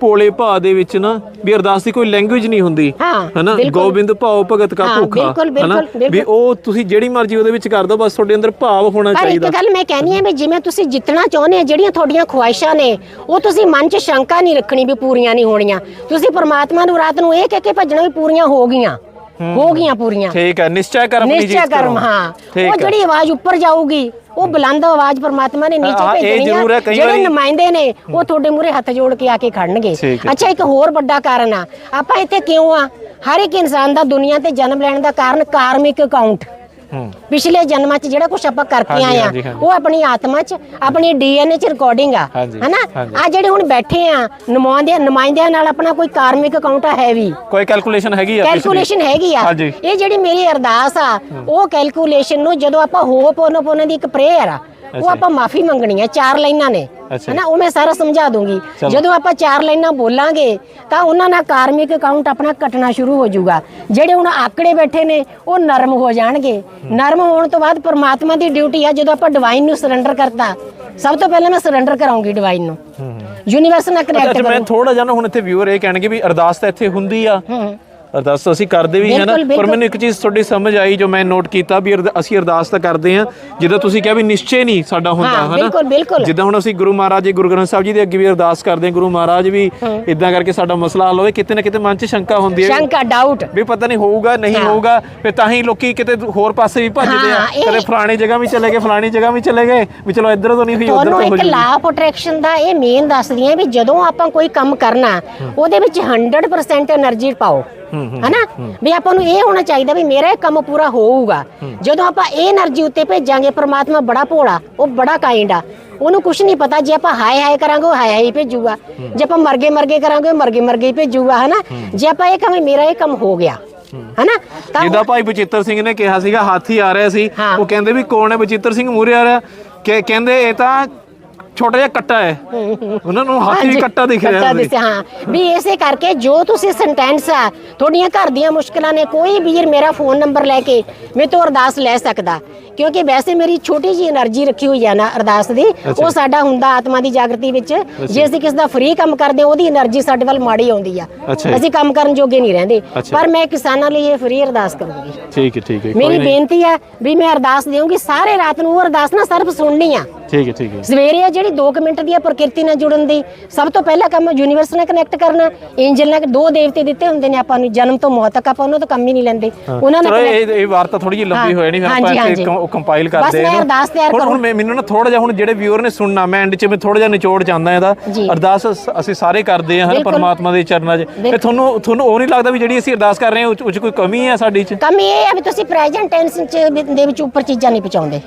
ਭੋਲੇ ਭਾ ਦੇ ਵਿੱਚ ਨਾ ਵੀ ਅਰਦਾਸ ਦੀ ਕੋਈ ਲੈਂਗੁਏਜ ਨਹੀਂ ਹੁੰਦੀ। ਹਾਂ, ਹਨਾ? ਬਿਲਕੁਲ। ਗੋਬਿੰਦ ਭਾਉ ਭਗਤ ਕਾ ਹਾਂ, ਭੁੱਖਾ ਬਿਲਕੁਲ, ਬਿਲਕੁਲ, ਵੀ ਬਿਲਕੁਲ। ਉਹ ਤੁਸੀਂ ਜਿਹੜੀ ਮਰਜ਼ੀ ਉਹਦੇ ਵਿੱਚ ਕਰ ਦਿਓ ਬਸ ਤੁਹਾਡੇ ਅੰਦਰ ਭਾਵ ਹੋਣਾ ਪਰ ਇੱਕ ਚਾਹੀਦਾ। ਗੱਲ ਮੈਂ ਕਹਿਣੀ ਹੈ ਵੀ ਜਿਵੇਂ ਤੁਸੀਂ ਜਿੱਤਣਾ ਚਾਹੁੰਦੇ ਆ ਜਿਹੜੀਆਂ ਤੁਹਾਡੀਆਂ ਖੁਆਇਸ਼ਾਂ ਨੇ ਉਹ ਤੁਸੀਂ ਮਨ 'ਚ ਸ਼ੰਕਾ ਨਹੀਂ ਰੱਖਣੀ ਵੀ ਪੂਰੀਆਂ ਨਹੀਂ ਹੋਣੀਆਂ। ਤੁਸੀਂ ਪ੍ਰਮਾਤਮਾ ਨੂੰ ਰਾਤ ਨੂੰ ਇਹ ਕਹਿ ਕੇ ਭੱਜਣਾ ਵੀ ਪੂਰੀਆਂ ਹੋ ਗਈਆਂ। ਹੋ। ਗਈਆਂ ਪੂਰੀਆਂ। ਠੀਕ ਹੈ ਨਿਸ਼ਚੈ ਕਰਮ ਆਪਣੀ ਨਿਸ਼ਚੈ ਕਰਮ ਕਰੋ। ਹਾਂ। ਉਹ। ਜਿਹੜੀ ਆਵਾਜ਼ ਉੱਪਰ ਜਾਊਗੀ ਉਹ ਬੁਲੰਦ ਆਵਾਜ਼ ਪਰਮਾਤਮਾ ਨੇ ਨੀਚੇ ਭੇਜਣੀ ਹੈ, ਜਿਹੜੇ ਨੁਮਾਇੰਦੇ ਨੇ ਉਹ ਤੁਹਾਡੇ ਮੂਹਰੇ ਹੱਥ ਜੋੜ ਕੇ ਆ ਕੇ ਖੜਨਗੇ। ਅੱਛਾ ਇੱਕ ਹੋਰ ਵੱਡਾ ਕਾਰਨ ਆ। ਆਪਾਂ ਇੱਥੇ ਕਿਉਂ ਆ? ਹਰ ਇੱਕ ਇਨਸਾਨ ਦਾ ਦੁਨੀਆ ਤੇ ਜਨਮ ਲੈਣ ਦਾ ਕਾਰਨ ਕਾਰਮਿਕ ਅਕਾਊਂਟ ਪਿਛਲੇ ਜਨਮਾਂ 'ਚ ਜਿਹੜਾ ਕੁਝ ਆਪਾਂ ਕਰਕੇ ਆਏ ਆ। ਉਹ ਆਪਣੀ ਆਤਮਾ 'ਚ ਆਪਣੀ ਡੀਐਨਏ 'ਚ ਰਿਕਾਰਡਿੰਗ ਆ ਹਨਾ। ਆ ਜਿਹੜੇ ਹੁਣ ਬੈਠੇ ਆ ਨੁਮਾਇੰਦੇ ਨੁਮਾਇੰਦਿਆਂ ਨਾਲ ਆਪਣਾ ਕੋਈ ਕਾਰਮਿਕ ਅਕਾਊਂਟ ਆ ਹੈਵੀ ਕੋਈ ਕੈਲਕੂਲੇਸ਼ਨ ਹੈਗੀ ਆ? ਕੈਲਕੂਲੇਸ਼ਨ ਹੈਗੀ ਆ। ਇਹ ਜਿਹੜੀ ਮੇਰੀ ਅਰਦਾਸ ਆ ਉਹ ਕੈਲਕੂਲੇਸ਼ਨ ਨੂੰ ਜਦੋਂ ਆਪਾਂ ਹੋਪ ਉਹਨਾਂ ਦੀ ਇੱਕ ਪ੍ਰੇਅਰ ਆ ਉਹ। ਆਪਾਂ ਮਾਫੀ ਮੰਗਣੀ ਆ ਚਾਰ ਲਾਈਨਾਂ ਨੇ। ਹਨਾ ਉਹ ਮੈਂ ਸਾਰਾ ਸਮਝਾ ਦੂੰਗੀ। ਜਦੋਂ ਆਪਾਂ ਚਾਰ ਲਾਈਨਾਂ ਬੋਲਾਂਗੇ ਤਾਂ ਉਹਨਾਂ ਨਾਲ ਕਾਰਮਿਕ ਅਕਾਊਂਟ ਆਪਣਾ ਕੱਟਣਾ ਸ਼ੁਰੂ ਹੋ ਜਾਊਗਾ। ਜਿਹੜੇ ਹੁਣ ਆਕੜੇ ਬੈਠੇ ਨੇ ਉਹ ਨਰਮ ਹੋ ਜਾਣਗੇ। ਨਰਮ ਹੋਣ ਤੋਂ ਬਾਅਦ ਪਰਮਾਤਮਾ ਦੀ ਡਿਊਟੀ ਆ ਜਦੋਂ ਆਪਾਂ ਡਿਵਾਈਨ ਨੂੰ ਸਰੈਂਡਰ ਕਰਤਾ। ਸਭ ਤੋਂ ਪਹਿਲਾਂ ਮੈਂ ਸਰੈਂਡਰ ਕਰਾਉਂਗੀ ਡਿਵਾਈਨ ਨੂੰ। ਯੂਨੀਵਰਸ ਨਾਲ ਕਨੈਕਟ ਅੱਛਾ ਮੈਂ ਕਰੂੰ। ਥੋੜਾ ਜਿਹਾ ਹੁਣ ਇੱਥੇ ਵਿਊਅਰ ਇਹ ਕਹਿਣਗੇ ਵੀ ਅਰਦਾਸ ਤਾਂ ਇੱਥੇ ਹੁੰਦੀ ਆ। ਹੂੰ। ਅਰਦਾਸ ਤਾਂ ਅਸੀਂ ਕਰਦੇ ਵੀ ਹਾਂ ਨਾ ਪਰ ਮੈਨੂੰ ਇੱਕ ਚੀਜ਼ ਤੁਹਾਡੀ ਸਮਝ ਆਈ ਜੋ ਮੈਂ ਨੋਟ ਕੀਤਾ ਵੀ ਅਸੀਂ ਅਰਦਾਸ ਤਾਂ ਕਰਦੇ ਹਾਂ ਜਿੱਦਾਂ ਤੁਸੀਂ ਕਿਹਾ ਵੀ ਨਿਸ਼ਚੈ ਨਹੀਂ ਸਾਡਾ ਹੁੰਦਾ ਹਨਾ? ਜਿੱਦਾਂ ਹੁਣ ਅਸੀਂ ਗੁਰੂ ਮਹਾਰਾਜ ਜੀ ਗੁਰੂ ਸਾਹਿਬ ਜੀ ਦੇ ਅੱਗੇ ਵੀ ਅਰਦਾਸ ਕਰਦੇ ਹਾਂ ਗੁਰੂ ਮਹਾਰਾਜ ਵੀ ਇਦਾਂ ਕਰਕੇ ਸਾਡਾ ਮਸਲਾ ਹੱਲ ਹੋਵੇ ਕਿਤੇ ਨਾ ਕਿਤੇ ਮਨ 'ਚ ਸ਼ੰਕਾ ਹੁੰਦੀ ਹੈ ਸ਼ੰਕਾ ਡਾਊਟ ਵੀ ਪਤਾ ਨਹੀਂ ਹੋਊਗਾ ਨਹੀਂ ਹੋਊਗਾ ਫਿਰ ਤਾਂ ਹੀ ਲੋਕੀ ਕਿਤੇ ਹੋਰ ਪਾਸੇ ਵੀ ਭੱਜਦੇ ਆ। ਕਦੇ ਫਲਾਣੀ ਜਗ੍ਹਾ ਵੀ ਚਲੇ ਗਏ ਫਲਾਣੀ ਜਗ੍ਹਾ ਵੀ ਚਲੇ ਗਏ ਵੀ ਚਲੋ ਇੱਧਰ ਤੋਂ ਨਹੀਂ ਹੋਈ ਉੱਧਰ ਤੋਂ ਹੋ ਅਟਰੈਕਸ਼ਨ ਦਾ ਇਹ ਮੇਨ ਦੱਸਦੀ ਹੈ ਵੀ ਜਦੋਂ ਆਪਾਂ ਕੋਈ ਕੰਮ ਕਰਨਾ ਉਹਦੇ ਵਿੱਚ 100% એનર્ਜੀ ਪਾਓ। ਹਨਾ? ਵੀ ਆਪਾਂ ਨੂੰ ਇਹ ਹੋਣਾ ਚਾਹੀਦਾ ਵੀ ਮੇਰਾ ਕੰਮ ਪੂਰਾ ਹੋਊਗਾ। ਜਦੋਂ ਆਪਾਂ ਇਹ એનર્ਜੀ ਉੱਤੇ ਭੇਜਾਂਗੇ ਪ੍ਰਮਾਤਮਾ ਬੜਾ ਭੋਲਾ ਉਹ ਬੜਾ ਕਾਇੰਡ ਆ। ਉਹਨੂੰ ਕੁਝ ਨਹੀਂ ਪਤਾ ਜੇ ਆਪਾਂ ਹਾਏ ਹਾਏ ਕਰਾਂਗੇ ਉਹ ਹਾਏ ਹਾਏ ਭੇਜੂਗਾ। ਜੇ ਆਪਾਂ ਮਰਗੇ ਮਰਗੇ ਕਰਾਂਗੇ ਮਰਗੇ ਮਰਗੇ ਭੇਜੂਗਾ ਹਨਾ? ਜੇ ਆਪਾਂ ਇਹ ਕਹਾਂਗੇ ਮੇਰਾ ਇਹ ਕੰਮ ਹੋ ਗਿਆ ਹਨਾ? ਤਾਂ ਜਿਹਦਾ ਭਾਈ ਬਚਿੱਤਰ ਸਿੰਘ ਨੇ ਕਿਹਾ ਸੀਗਾ ਹਾਥੀ ਆ ਰਿਹਾ ਸੀ ਉਹ ਕਹਿੰਦੇ ਵੀ ਕੌਣ ਹੈ ਬਚਿੱਤਰ ਸਿੰਘ ਮੂਰੇ ਆ ਰਿਹਾ? ਕਿ ਕਹਿੰਦੇ ਇਹ ਤਾਂ ਛੋਟਾ ਜਿਹਾ ਕੱਟਾ ਹੈ। ਉਹਨਾਂ ਨੂੰ ਹੱਥ ਵੀ ਕੱਟਾ ਦਿਖ ਰਿਹਾ ਹੈ। ਹਾਂ। ਵੀ ਇਸੇ ਕਰਕੇ ਜੋ ਤੁਸੀਂ ਸੈਂਟੈਂਸ ਆ ਤੁਹਾਡੀਆਂ ਘਰ ਦੀਆਂ ਮੁਸ਼ਕਲਾਂ ਨੇ ਕੋਈ ਵੀਰ ਮੇਰਾ ਫੋਨ ਨੰਬਰ ਲੈ ਕੇ ਮੇਰੇ ਤੋਂ ਅਰਦਾਸ ਲੈ ਸਕਦਾ। ਕਿਉਂਕਿ ਵੈਸੇ ਮੇਰੀ ਛੋਟੀ ਜੀ એનર્ਜੀ ਰੱਖੀ ਹੋਈ ਆ ਨਾ ਅਰਦਾਸ ਦੀ ਉਹ ਸਾਡਾ ਹੁੰਦਾ ਆਤਮਾ ਦੀ ਜਾਗਰਤੀ ਵਿੱਚ। ਜੇ ਅਸੀਂ ਕਿਸੇ ਦਾ ਫ੍ਰੀ ਕੰਮ ਕਰਦੇ ਉਹਦੀ એનર્ਜੀ ਸਾਡੇ ਵੱਲ ਮਾੜੀ ਆਉਂਦੀ ਆ। ਅਸੀਂ ਕੰਮ ਕਰਨ ਜੋਗੇ ਨਹੀਂ ਰਹਿੰਦੇ। ਪਰ ਮੈਂ ਕਿਸਾਨਾਂ ਲਈ ਇਹ ਫ੍ਰੀ ਅਰਦਾਸ ਕਰੂੰਗੀ। ਠੀਕ ਹੈ ਠੀਕ ਹੈ। ਮੇਰੀ ਬੇਨਤੀ ਆ ਵੀ ਮੈਂ ਅਰਦਾਸ ਦੇਵਾਂਗੀ ਸਾਰੇ ਰਾਤ ਨੂੰ ਉਹ ਅਰਦਾਸ ਨਾ ਸਿਰਫ ਸੁਣਨੀ ਆ। ਠੀਕ ਹੈ ਠੀਕ ਹੈ ਸਵੇਰੇ ਆ ਜਿਹੜੀ 2 ਮਿੰਟ ਦੀ ਆ ਪ੍ਰਕਿਰਤੀ ਨਾਲ ਜੁੜਨ ਦੀ ਸਭ ਤੋਂ ਪਹਿਲਾ ਕੰਮ ਯੂਨੀਵਰਸ ਨਾਲ ਕਨੈਕਟ ਕਰਨਾ ਐਂਜਲ ਨਾਲ ਦੋ ਦੇਵਤੇ ਦਿੱਤੇ ਹੁੰਦੇ ਨੇ ਆਪਾਂ ਨੂੰ ਜਨਮ ਤੋਂ ਮੌਤ ਤੱਕ ਆਪਾਂ ਉਹਨਾਂ ਤੋਂ ਕੰਮ ਹੀ ਨਹੀਂ ਲੈਂਦੇ ਉਹਨਾਂ ਨਾਲ ਇਹ ਇਹ ਵਾਰਤਾ ਥੋੜੀ ਜਿਹੀ ਲੰਬੀ ਹਾਂ, ਹੋ ਜਾਣੀ ਫਿਰ ਆਪਾਂ ਹਾਂਜੀ, ਇੱਥੇ ਹਾਂਜੀ। ਕੰਪਾਈਲ ਬਸ ਕਰਦੇ ਮੈਂ। ਅਰਦਾਸ ਤਿਆਰ ਹੁਣ- ਹੁਣ ਕਰੂੰ। ਮੈਂ- ਮੈਨੂੰ ਨਾ ਥੋੜਾ ਜਿਹਾ ਹੁਣ ਜਿਹੜੇ ਵਿਊਅਰ ਨੇ ਸੁਣਨਾ ਮੈਂ ਐਂਡ 'ਚ ਮੈਂ ਥੋੜਾ ਜਿਹਾ ਨਿਚੋੜ ਚਾਹੁੰਦਾ ਇਹਦਾ। ਅਰਦਾਸ ਅਸ- ਸਾਰੇ ਕਰਦੇ ਹਾਂ ਹਰ। ਪਰਮਾਤਮਾ ਦੇ ਚਰਨਾਂ 'ਚ ਤੇ ਤੁਹਾਨੂੰ ਤੁਹਾਨੂੰ ਉਹ ਨਹੀਂ ਲੱਗਦਾ ਵੀ ਜਿਹੜੀ ਅਸੀਂ ਅਰਦਾਸ ਕਰ ਰਹੇ ਹਾਂ ਉਹ 'ਚ- ਕੋਈ ਕਮੀ ਹੈ ਸਾਡੀ 'ਚ ਕੰਮ ਇਹ ਆ ਵੀ ਤੁਸੀਂ ਪ੍ਰੈਜ਼ੈਂਟ ਟੈਂਸ ਚ ਦੇ ਵਿੱਚ ਉੱਪਰ ਚੀਜ਼ਾਂ ਨਹੀਂ ਪਹੁੰਚਾਉਂਦੇ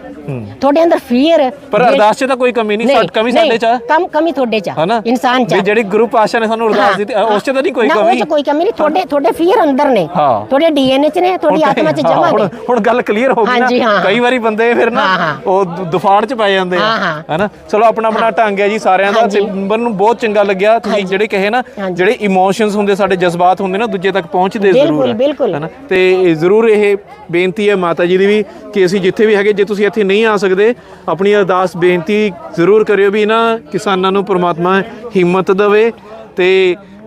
ਤੁਹਾਡੇ ਅੰਦਰ ਫੀਅਰ ਪਰ ਅਰਦਾਸ 'ਚ ਤਾਂ ਕੋਈ ਕਮੀ ਨਹੀਂ ਸਾਡ ਕਮੀ ਸਾਡੇ 'ਚ ਆ ਕਮ ਕਮੀ ਤੁਹਾਡੇ ਚ ਹਨਾ ਇਨਸਾਨ ਚ ਵੀ। ਜਿਹੜੀ ਗੁਰੂ ਪਾਸ਼ਾ ਨੇ ਸਾਨੂੰ ਅਰਦਾਸ ਦਿੱਤੀ ਉਸ 'ਚ ਤਾਂ ਨਹੀਂ ਕੋਈ ਨਾ, ਕਮੀ ਚ ਕੋਈ ਕਮੀ ਨਹੀਂ ਤੁਹਾਡੇ ਤੁਹਾਡੇ ਫੀਅਰ ਅੰਦਰ ਨੇ। ਤੁਹਾਡੇ ਡੀਐਨਏ ਚ ਨੇ ਤੁਹਾਡੀ ਆਤਮਾ ਚ ਜਮਾ ਨੇ ਹੁਣ ਗੱਲ ਕਲੀਅਰ ਹੋ ਗਈ ਨਾ। ਕਈ ਵਾਰੀ ਬੰਦੇ ਫਿਰ ਨਾ। ਉਹ ਦੁਫਾੜ ਚ ਪੈ ਜਾਂਦੇ ਆ। ਹੈਨਾ ਚਲੋ ਆਪਣਾ ਆਪਣਾ ਢੰਗ ਹੈ ਜੀ ਸਾਰਿਆਂ ਦਾ ਤੇ। ਮੈਨੂੰ ਬਹੁਤ ਚੰਗਾ ਲੱਗਿਆ ਤੁਸੀਂ ਜਿਹੜੇ ਕਹੇ ਨਾ। ਜਿਹੜੇ ਇਮੋਸ਼ਨਸ ਹੁੰਦੇ ਸਾਡੇ ਜਜ਼ਬਾਤ ਹੁੰਦੇ ਨਾ ਦੂਜੇ ਤੱਕ ਪਹੁੰਚਦੇ ਜ਼ਰੂਰ। ਹੈਨਾ ਤੇ ਜ਼ਰੂਰ ਇਹ ਬੇਨਤੀ ਹੈ ਮਾਤਾ ਜੀ ਦੀ ਵੀ ਕਿ ਅਸੀਂ ਜਿੱਥੇ ਵੀ ਹੈਗੇ ਜੇ ਤੁਸੀਂ ਇੱਥੇ ਨਹੀਂ ਆ ਸਕਦੇ ਆਪਣੀ ਅਰਦਾਸ ਬੇਨਤੀ ਜ਼ਰੂਰ ਕਰਿਓ ਵੀ ਇਹਨਾਂ ਕਿਸਾਨਾਂ ਨੂੰ ਪ੍ਰਮਾਤਮਾ ਹਿੰਮਤ ਦੇਵੇ ਤੇ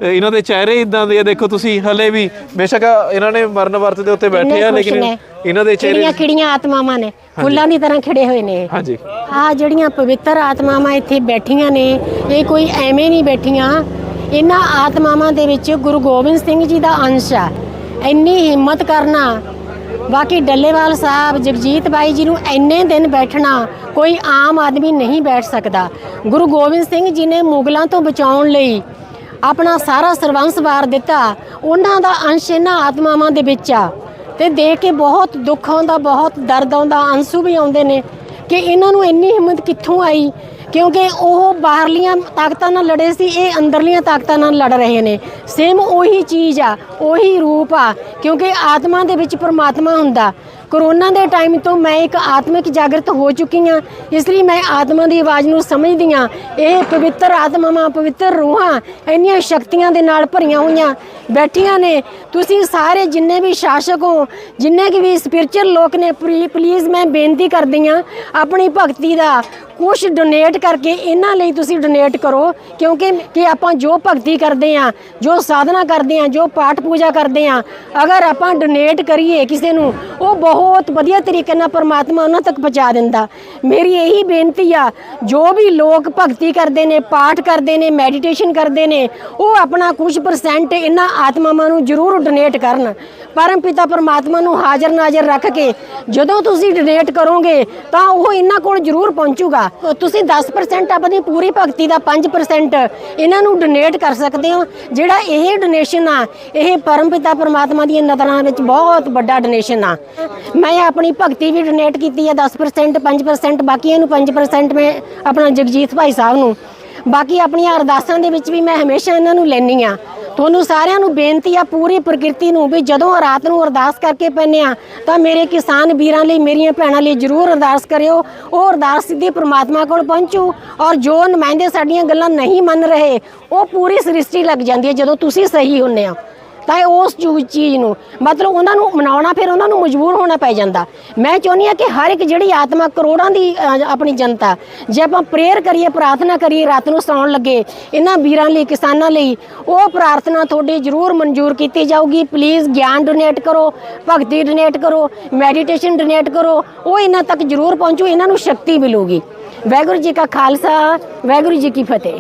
ਇਹਨਾਂ ਦੇ ਚਿਹਰੇ ਇਦਾਂ ਦੇ ਆ ਦੇਖੋ ਤੁਸੀਂ ਹਲੇ ਵੀ ਬੇਸ਼ੱਕ ਇਹਨਾਂ ਨੇ ਮਰਨ ਵਰਤ ਦੇ ਉੱਤੇ ਬੈਠੇ ਆ ਲੇਕਿਨ। ਇਹਨਾਂ ਦੇ ਚਿਹਰੇ ਕਿਹੜੀਆਂ ਕਿਹੜੀਆਂ ਆਤਮਾਵਾਂ ਨੇ। ਫੁੱਲਾਂ ਦੀ ਤਰ੍ਹਾਂ ਖਿੜੇ ਹੋਏ ਨੇ। ਹਾਂਜੀ। ਆ ਜਿਹੜੀਆਂ ਪਵਿੱਤਰ ਆਤਮਾਵਾਂ ਇੱਥੇ ਬੈਠੀਆਂ ਨੇ ਇਹ ਕੋਈ ਐਵੇਂ ਨਹੀਂ ਬੈਠੀਆਂ। ਇਹਨਾਂ ਆਤਮਾਵਾਂ ਦੇ ਵਿੱਚ ਗੁਰੂ ਗੋਬਿੰਦ ਸਿੰਘ ਜੀ ਦਾ ਅੰਸ਼ ਆ। ਇੰਨੀ ਹਿੰਮਤ ਕਰਨਾ ਬਾਕੀ ਡੱਲੇਵਾਲ ਸਾਹਿਬ, ਜਗਜੀਤ ਬਾਈ ਜੀ ਨੂੰ ਇੰਨੇ ਦਿਨ ਬੈਠਣਾ, ਕੋਈ ਆਮ ਆਦਮੀ ਨਹੀਂ ਬੈਠ ਸਕਦਾ। ਗੁਰੂ ਗੋਬਿੰਦ ਸਿੰਘ ਜੀ ਨੇ ਮੁਗਲਾਂ ਤੋਂ ਬਚਾਉਣ ਲਈ ਆਪਣਾ ਸਾਰਾ ਸਰਵੰਸ ਵਾਰ ਦਿੱਤਾ। ਉਹਨਾਂ ਦਾ ਅੰਸ਼ ਇਹਨਾਂ ਆਤਮਾਵਾਂ ਦੇ ਵਿੱਚ ਆ। ਤੇ ਦੇਖ ਕੇ ਬਹੁਤ ਦੁੱਖ ਆਉਂਦਾ, ਬਹੁਤ ਦਰਦ ਆਉਂਦਾ, ਅੰਸੂ ਵੀ ਆਉਂਦੇ ਨੇ ਕਿ ਇਹਨਾਂ ਨੂੰ ਇੰਨੀ ਹਿੰਮਤ ਕਿੱਥੋਂ ਆਈ? ਕਿਉਂਕਿ ਉਹ ਬਾਹਰਲੀਆਂ ਤਾਕਤਾਂ ਨਾਲ ਲੜੇ ਸੀ, ਇਹ ਅੰਦਰਲੀਆਂ ਤਾਕਤਾਂ ਨਾਲ ਲੜ ਰਹੇ ਨੇ। ਸੇਮ ਉਹੀ ਚੀਜ਼ ਆ, ਉਹੀ ਰੂਪ ਆ, ਕਿਉਂਕਿ ਆਤਮਾ ਦੇ ਵਿੱਚ ਪਰਮਾਤਮਾ ਹੁੰਦਾ। ਕਰੋਨਾ ਦੇ ਟਾਈਮ ਤੋਂ ਮੈਂ ਇੱਕ ਆਤਮਿਕ ਜਾਗਰਤ ਹੋ ਚੁੱਕੀ ਹਾਂ, ਇਸ ਲਈ ਮੈਂ ਆਤਮਾ ਦੀ ਆਵਾਜ਼ ਨੂੰ ਸਮਝਦੀ ਹਾਂ। ਇਹ ਪਵਿੱਤਰ ਆਤਮਾਵਾਂ ਪਵਿੱਤਰ ਰੂਹਾਂ ਇੰਨੀਆਂ ਸ਼ਕਤੀਆਂ ਦੇ ਨਾਲ ਭਰੀਆਂ ਹੋਈਆਂ, ਬੈਠੀਆਂ ਨੇ। ਤੁਸੀਂ ਸਾਰੇ ਜਿੰਨੇ ਵੀ ਸ਼ਾਸਕ ਹੋ, ਜਿੰਨੇ ਕਿ ਵੀ ਸਪਿਰਚੁਅਲ ਲੋਕ ਨੇ ਪਲੀਜ਼ ਮੈਂ ਬੇਨਤੀ ਕਰਦੀ ਹਾਂ, ਆਪਣੀ ਭਗਤੀ ਦਾ ਕੁਝ ਡੋਨੇਟ ਕਰਕੇ ਇਹਨਾਂ ਲਈ ਤੁਸੀਂ ਡੋਨੇਟ ਕਰੋ, ਕਿਉਂਕਿ ਕਿ ਆਪਾਂ ਜੋ ਭਗਤੀ ਕਰਦੇ ਆ ਜੋ ਸਾਧਨਾ ਕਰਦੇ ਆ ਜੋ ਪਾਠ ਪੂਜਾ ਕਰਦੇ ਆ ਅਗਰ ਆਪਾਂ ਡੋਨੇਟ ਕਰੀਏ ਕਿਸੇ ਨੂੰ, ਉਹ ਬਹੁਤ ਵਧੀਆ ਤਰੀਕੇ ਨਾਲ ਪਰਮਾਤਮਾ ਉਹਨਾਂ ਤੱਕ ਪਹੁੰਚਾ ਦਿੰਦਾ। ਮੇਰੀ ਇਹੀ ਬੇਨਤੀ ਆ, ਜੋ ਵੀ ਲੋਕ ਭਗਤੀ ਕਰਦੇ ਨੇ, ਪਾਠ ਕਰਦੇ ਨੇ ਮੈਡੀਟੇਸ਼ਨ ਕਰਦੇ ਨੇ, ਉਹ ਆਪਣਾ ਕੁਝ ਪਰਸੈਂਟ ਇਹਨਾਂ ਆਤਮਾਵਾਂ ਨੂੰ ਜ਼ਰੂਰ ਡੋਨੇਟ ਕਰਨ। ਪਰਮ ਪਿਤਾ ਪਰਮਾਤਮਾ ਨੂੰ ਹਾਜ਼ਰ ਨਾਜ਼ਰ ਰੱਖ ਕੇ ਜਦੋਂ ਤੁਸੀਂ ਡੋਨੇਟ ਕਰੋਗੇ, ਤਾਂ ਉਹ ਇਹਨਾਂ ਕੋਲ ਜ਼ਰੂਰ ਪਹੁੰਚੂਗਾ। ਤੁਸੀਂ 10% ਆਪਣੀ ਪੂਰੀ ਭਗਤੀ ਦਾ 5% ਇਹਨਾਂ ਨੂੰ ਡੋਨੇਟ ਕਰ ਸਕਦੇ ਹੋ। ਜਿਹੜਾ ਇਹ ਡੋਨੇਸ਼ਨ ਆ, ਇਹ ਪਰਮ ਪਿਤਾ ਪਰਮਾਤਮਾ ਦੀਆਂ ਨਜ਼ਰਾਂ ਵਿੱਚ ਬਹੁਤ ਵੱਡਾ ਡੋਨੇਸ਼ਨ ਆ। ਮੈਂ ਆਪਣੀ ਭਗਤੀ ਵੀ ਡੋਨੇਟ ਕੀਤੀ ਆ 10% 5% ਬਾਕੀਆਂ ਨੂੰ 5% ਮੈਂ ਆਪਣਾ ਜਗਜੀਤ ਭਾਈ ਸਾਹਿਬ ਨੂੰ। ਬਾਕੀ ਆਪਣੀਆਂ ਅਰਦਾਸਾਂ ਦੇ ਵਿੱਚ ਵੀ ਮੈਂ ਹਮੇਸ਼ਾ ਇਹਨਾਂ ਨੂੰ ਲੈਣੀ ਆ ਤੁਹਾਨੂੰ ਸਾਰਿਆਂ ਨੂੰ ਬੇਨਤੀ ਆ, ਪੂਰੀ ਪ੍ਰਕਿਰਤੀ ਨੂੰ ਵੀ ਜਦੋਂ ਰਾਤ ਨੂੰ ਅਰਦਾਸ ਕਰਕੇ ਪੈਨੇ ਆ, ਤਾਂ ਮੇਰੇ ਕਿਸਾਨ ਵੀਰਾਂ ਲਈ, ਮੇਰੀਆਂ ਭੈਣਾਂ ਲਈ ਜਰੂਰ ਅਰਦਾਸ ਕਰਿਓ। ਉਹ ਅਰਦਾਸ ਸਿੱਧੀ ਪ੍ਰਮਾਤਮਾ ਕੋਲ ਪਹੁੰਚੂ ਔਰ ਜੋ ਨੁਮਾਇੰਦੇ ਸਾਡੀਆਂ ਗੱਲਾਂ ਨਹੀਂ ਮੰਨ ਰਹੇ, ਉਹ ਪੂਰੀ ਸ੍ਰਿਸ਼ਟੀ ਲੱਗ ਜਾਂਦੀ ਹੈ ਜਦੋਂ ਤੁਸੀਂ ਸਹੀ ਹੁੰਨੇ ਆ ਤਾਂ ਇਹ ਉਸ ਚੂ- ਚੀਜ਼ ਨੂੰ ਮਤਲਬ ਉਹਨਾਂ ਨੂੰ ਮਨਾਉਣਾ ਫਿਰ ਉਹਨਾਂ ਨੂੰ ਮਜਬੂਰ ਹੋਣਾ ਪੈ ਜਾਂਦਾ। ਮੈਂ ਚਾਹੁੰਦੀ ਹਾਂ ਕਿ ਹਰ ਇੱਕ ਜਿਹੜੀ ਆਤਮਾ ਕਰੋੜਾਂ ਦੀ ਅ, ਆਪਣੀ ਜਨਤਾ ਜੇ ਆਪਾਂ ਪ੍ਰੇਅਰ ਕਰੀਏ ਪ੍ਰਾਰਥਨਾ ਕਰੀਏ ਰਾਤ ਨੂੰ ਸੌਣ ਲੱਗੇ ਇਹਨਾਂ ਵੀਰਾਂ ਲਈ ਕਿਸਾਨਾਂ ਲਈ ਉਹ ਪ੍ਰਾਰਥਨਾ ਤੁਹਾਡੀ ਜ਼ਰੂਰ ਮਨਜ਼ੂਰ ਕੀਤੀ ਜਾਊਗੀ। ਪਲੀਜ਼ ਗਿਆਨ ਡੋਨੇਟ ਕਰੋ ਭਗਤੀ ਡੋਨੇਟ ਕਰੋ ਮੈਡੀਟੇਸ਼ਨ ਡੋਨੇਟ ਕਰੋ ਉਹ ਇਹਨਾਂ ਤੱਕ ਜ਼ਰੂਰ ਪਹੁੰਚੂ ਇਹਨਾਂ ਨੂੰ ਸ਼ਕਤੀ ਮਿਲੂਗੀ। ਵਾਹਿਗੁਰੂ ਜੀ ਕਾ ਖਾਲਸਾ ਵਾਹਿਗੁਰੂ ਜੀ ਕੀ ਫਤਿਹ।